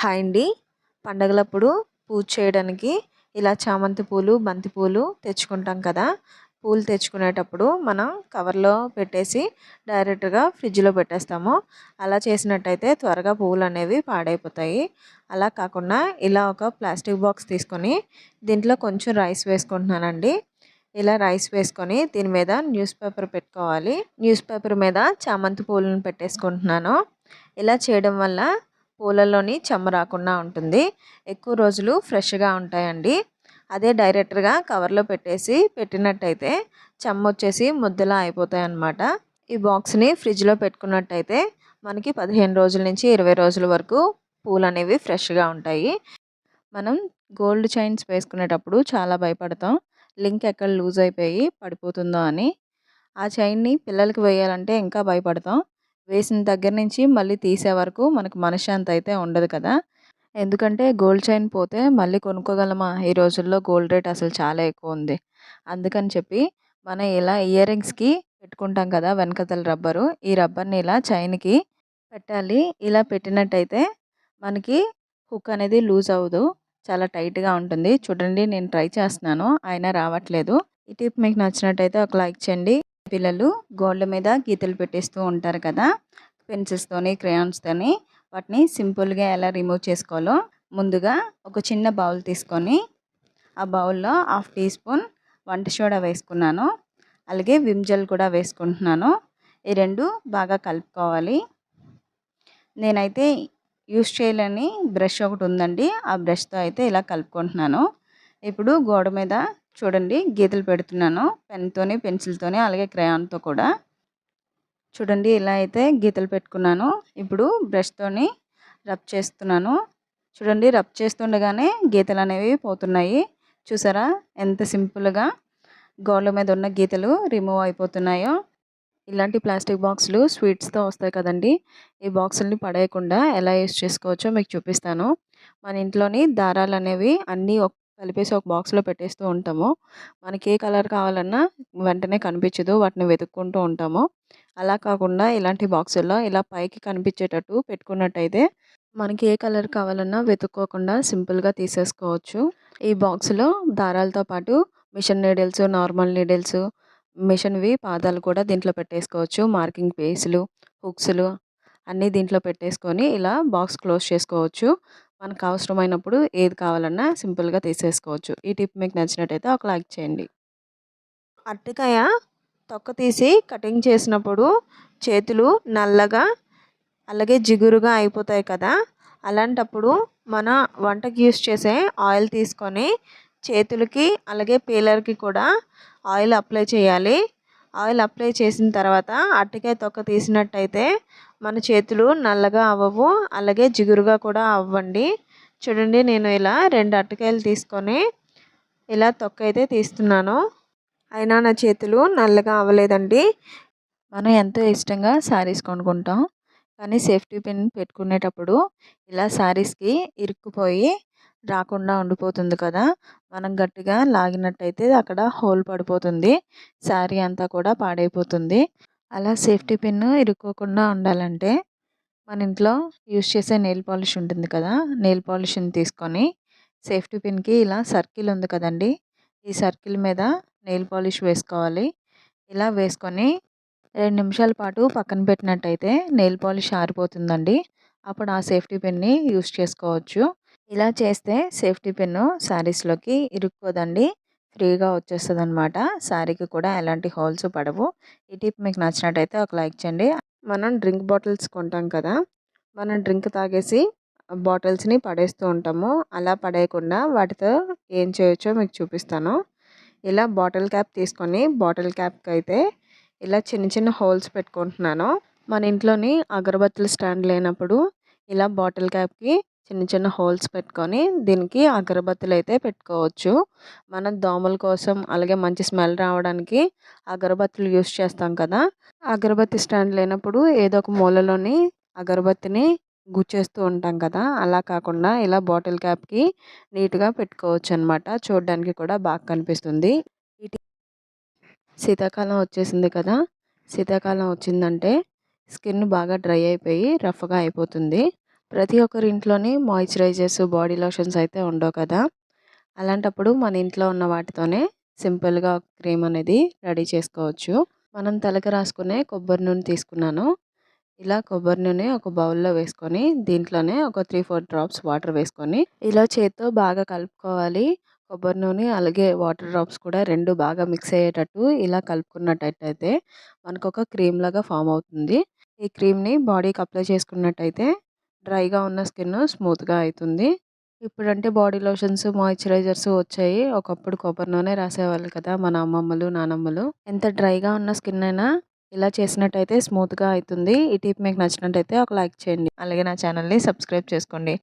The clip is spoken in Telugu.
హాయ్ అండి. పండగలప్పుడు పూజ చేయడానికి ఇలా చామంతి పూలు బంతి పూలు తెచ్చుకుంటాం కదా. పూలు తెచ్చుకునేటప్పుడు మనం కవర్లో పెట్టేసి డైరెక్ట్గా ఫ్రిడ్జ్లో పెట్టేస్తాము. అలా చేసినట్టయితే త్వరగా పువ్వులు అనేవి పాడైపోతాయి. అలా కాకుండా ఇలా ఒక ప్లాస్టిక్ బాక్స్ తీసుకొని దీంట్లో కొంచెం రైస్ వేసుకుంటున్నానండి. ఇలా రైస్ వేసుకొని దీని మీద న్యూస్ పేపర్ పెట్టుకోవాలి. న్యూస్ పేపర్ మీద చామంతి పూలను పెట్టేసుకుంటున్నాను. ఇలా చేయడం వల్ల పూలలోని చెమ్మ రాకుండా ఉంటుంది. ఎక్కువ రోజులు ఫ్రెష్గా ఉంటాయండి. అదే డైరెక్ట్గా కవర్లో పెట్టేసి పెట్టినట్టయితే చెమ్మ వచ్చేసి ముద్దలా అయిపోతాయి అన్నమాట ఈ బాక్స్ని ఫ్రిడ్జ్లో పెట్టుకున్నట్టయితే మనకి పదిహేను రోజుల నుంచి ఇరవై రోజుల వరకు పూలు అనేవి ఫ్రెష్గా ఉంటాయి. మనం గోల్డ్ చైన్స్ వేసుకునేటప్పుడు చాలా భయపడతాం. లింక్ ఎక్కడ లూజ్ అయిపోయి పడిపోతుందో అని. ఆ చైన్ని పిల్లలకి వేయాలంటే ఇంకా భయపడతాం. వేసిన దగ్గర నుంచి మళ్ళీ తీసే వరకు మనకు మనశ్శాంతి అయితే ఉండదు కదా. ఎందుకంటే గోల్డ్ చైన్ పోతే మళ్ళీ కొనుక్కోగలమా? ఈ రోజుల్లో గోల్డ్ రేట్ అసలు చాలా ఎక్కువ ఉంది. అందుకని చెప్పి మనం ఇలా ఇయర్ రింగ్స్కి పెట్టుకుంటాం కదా వెనకతల రబ్బరు. ఈ రబ్బర్ని ఇలా చైన్కి పెట్టాలి. ఇలా పెట్టినట్టయితే మనకి హుక్ అనేది లూజ్ అవ్వదు. చాలా టైట్గా ఉంటుంది. చూడండి నేను ట్రై చేస్తున్నాను. అయినా రావట్లేదు. ఈ టిప్ మీకు నచ్చినట్టయితే ఒక లైక్ చేయండి. పిల్లలు గోల్డ్ మీద గీతలు పెట్టేస్తూ ఉంటారు కదా. పెన్సిల్స్తోని క్రేయాన్స్తోని వాటిని సింపుల్గా ఎలా రిమూవ్ చేసుకోవాలో ముందుగా ఒక చిన్న బౌల్ తీసుకొని ఆ బౌల్లో హాఫ్ టీ స్పూన్ వంట సోడా వేసుకున్నాను. అలాగే విమ్ జెల్ కూడా వేసుకుంటున్నాను. ఈ రెండు బాగా కలుపుకోవాలి. నేనైతే యూస్ చేయలేని బ్రష్ ఒకటి ఉందండి. ఆ బ్రష్తో అయితే ఇలా కలుపుకుంటున్నాను. ఇప్పుడు గోడ మీద చూడండి గీతలు పెడుతున్నాను. పెన్తోని పెన్సిల్తోని అలాగే క్రయాన్తో కూడా. చూడండి ఇలా అయితే గీతలు పెట్టుకున్నాను. ఇప్పుడు బ్రష్తోని రబ్ చేస్తున్నాను. చూడండి రబ్ చేస్తుండగానే గీతలు అనేవి పోతున్నాయి. చూసారా? ఎంత సింపుల్గా గోడల మీద ఉన్న గీతలు రిమూవ్ అయిపోతున్నాయో. ఇలాంటి ప్లాస్టిక్ బాక్సులు స్వీట్స్తో వస్తాయి కదండి. ఈ బాక్సుల్ని పడేయకుండా ఎలా యూస్ చేసుకోవచ్చో మీకు చూపిస్తాను. మన ఇంట్లోని దారాలు అనేవి అన్నీ కలిపేసి ఒక బాక్స్లో పెట్టేస్తూ ఉంటాము. మనకి ఏ కలర్ కావాలన్నా వెంటనే కనిపించదు. వాటిని వెతుక్కుంటూ ఉంటాము. అలా కాకుండా ఇలాంటి బాక్సుల్లో ఇలా పైకి కనిపించేటట్టు పెట్టుకున్నట్టయితే మనకి ఏ కలర్ కావాలన్నా వెతుక్కోకుండా సింపుల్గా తీసేసుకోవచ్చు. ఈ బాక్స్లో దారాలతో పాటు మిషన్ నీడిల్స్ నార్మల్ నీడిల్స్ మిషన్వి పాదాలు కూడా దీంట్లో పెట్టేసుకోవచ్చు. మార్కింగ్ పేస్లు హుక్స్లు అన్నీ దీంట్లో పెట్టేసుకొని ఇలా బాక్స్ క్లోజ్ చేసుకోవచ్చు. మనకు అవసరమైనప్పుడు ఏది కావాలన్నా సింపుల్గా తీసేసుకోవచ్చు. ఈ టిప్ మీకు నచ్చినట్టయితే ఒక లైక్ చేయండి. అరటికాయ తొక్క తీసి కటింగ్ చేసినప్పుడు చేతులు నల్లగా అలాగే జిగురుగా అయిపోతాయి కదా! అలాంటప్పుడు మన వంటకి యూస్ చేసే ఆయిల్ తీసుకొని చేతులకి అలాగే పీలర్కి కూడా ఆయిల్ అప్లై చేయాలి. ఆయిల్ అప్లై చేసిన తర్వాత అరటికాయ తొక్క తీసినట్టయితే మన చేతులు నల్లగా అవ్వవు అలాగే జిగురుగా కూడా అవ్వండి. చూడండి నేను ఇలా రెండు అరటికాయలు తీసుకొని ఇలా తొక్క అయితే తీస్తున్నాను. అయినా నా చేతులు నల్లగా అవ్వలేదండి. మనం ఎంతో ఇష్టంగా శారీస్ కొనుక్కుంటాం. కానీ సేఫ్టీ పిన్ పెట్టుకునేటప్పుడు ఇలా శారీస్కి ఇరుక్కుపోయి రాకుండా ఉండిపోతుంది కదా! మనం గట్టిగా లాగినట్టయితే అక్కడ హోల్ పడిపోతుంది. శారీ అంతా కూడా పాడైపోతుంది. అలా సేఫ్టీ పిన్ ఇరుక్కోకుండా ఉండాలంటే మన ఇంట్లో యూస్ చేసే నెయిల్ పాలిష్ ఉంటుంది కదా! నెయిల్ పాలిష్ని తీసుకొని సేఫ్టీ పిన్కి ఇలా సర్కిల్ ఉంది కదండి! ఈ సర్కిల్ మీద నెయిల్ పాలిష్ వేసుకోవాలి. ఇలా వేసుకొని రెండు నిమిషాల పాటు పక్కన పెట్టినట్టయితే నెయిల్ పాలిష్ ఆరిపోతుందండి. అప్పుడు ఆ సేఫ్టీ పిన్ని యూస్ చేసుకోవచ్చు. ఇలా చేస్తే సేఫ్టీ పిన్ శారీస్లోకి ఇరుక్కోదండి. ఫ్రీగా వచ్చేస్తుంది అనమాట శారీకి కూడా ఎలాంటి హోల్స్ పడవు. ఈ టిప్ మీకు నచ్చినట్టయితే ఒక లైక్ చేయండి. మనం డ్రింక్ బాటిల్స్ కొంటాం కదా! మనం డ్రింక్ తాగేసి బాటిల్స్ని పడేస్తూ ఉంటాము. అలా పడేయకుండా వాటితో ఏం చేయొచ్చో మీకు చూపిస్తాను. ఇలా బాటిల్ క్యాప్ తీసుకొని బాటిల్ క్యాప్కి అయితే ఇలా చిన్న చిన్న హోల్స్ పెట్టుకుంటున్నాను. మన ఇంట్లోని అగరబత్తుల స్టాండ్ లేనప్పుడు ఇలా బాటిల్ క్యాప్కి చిన్న చిన్న హోల్స్ పెట్టుకొని దీనికి అగరబత్తులు అయితే పెట్టుకోవచ్చు. మనం దోమల కోసం అలాగే మంచి స్మెల్ రావడానికి అగరబత్తులు యూస్ చేస్తాం కదా! అగరబత్తి స్టాండ్ లేనప్పుడు ఏదో ఒక మూలలోని అగరబత్తిని గుచ్చేస్తూ ఉంటాం కదా! అలా కాకుండా ఇలా బాటిల్ క్యాప్కి నీట్గా పెట్టుకోవచ్చు అనమాట చూడడానికి కూడా బాగా కనిపిస్తుంది. శీతాకాలం వచ్చేసింది కదా! శీతాకాలం వచ్చిందంటే స్కిన్ బాగా డ్రై అయిపోయి రఫ్గా అయిపోతుంది. ప్రతి ఒక్కరి ఇంట్లోని మాయిశ్చరైజర్స్ బాడీ లోషన్స్ అయితే ఉండవు కదా. అలాంటప్పుడు మన ఇంట్లో ఉన్న వాటితోనే సింపుల్గా క్రీమ్ అనేది రెడీ చేసుకోవచ్చు. మనం తలకు రాసుకునే కొబ్బరి నూనె తీసుకున్నాను. ఇలా కొబ్బరి నూనె ఒక బౌల్లో వేసుకొని దీంట్లోనే ఒక త్రీ ఫోర్ డ్రాప్స్ వాటర్ వేసుకొని ఇలా చేత్తో బాగా కలుపుకోవాలి. కొబ్బరి నూనె అలాగే వాటర్ డ్రాప్స్ కూడా రెండు బాగా మిక్స్ అయ్యేటట్టు ఇలా కలుపుకున్నట్టయితే మనకు ఒక క్రీమ్ లాగా ఫామ్ అవుతుంది. ఈ క్రీమ్ని బాడీకి అప్లై చేసుకున్నట్టయితే డ్రైగా ఉన్న స్కిన్ స్మూత్గా అవుతుంది ఇప్పుడంటే బాడీ లోషన్స్ మాయిశ్చరైజర్స్ వచ్చాయి. ఒకప్పుడు కొబ్బరి నూనె రాసేవాళ్ళు కదా మన అమ్మమ్మలు నానమ్మలు. ఎంత డ్రైగా ఉన్న స్కిన్ అయినా ఇలా చేసినట్టయితే స్మూత్గా అవుతుంది ఈ టిప్ మీకు నచ్చినట్టయితే ఒక లైక్ చేయండి. అలాగే నా ఛానల్ని సబ్స్క్రైబ్ చేసుకోండి.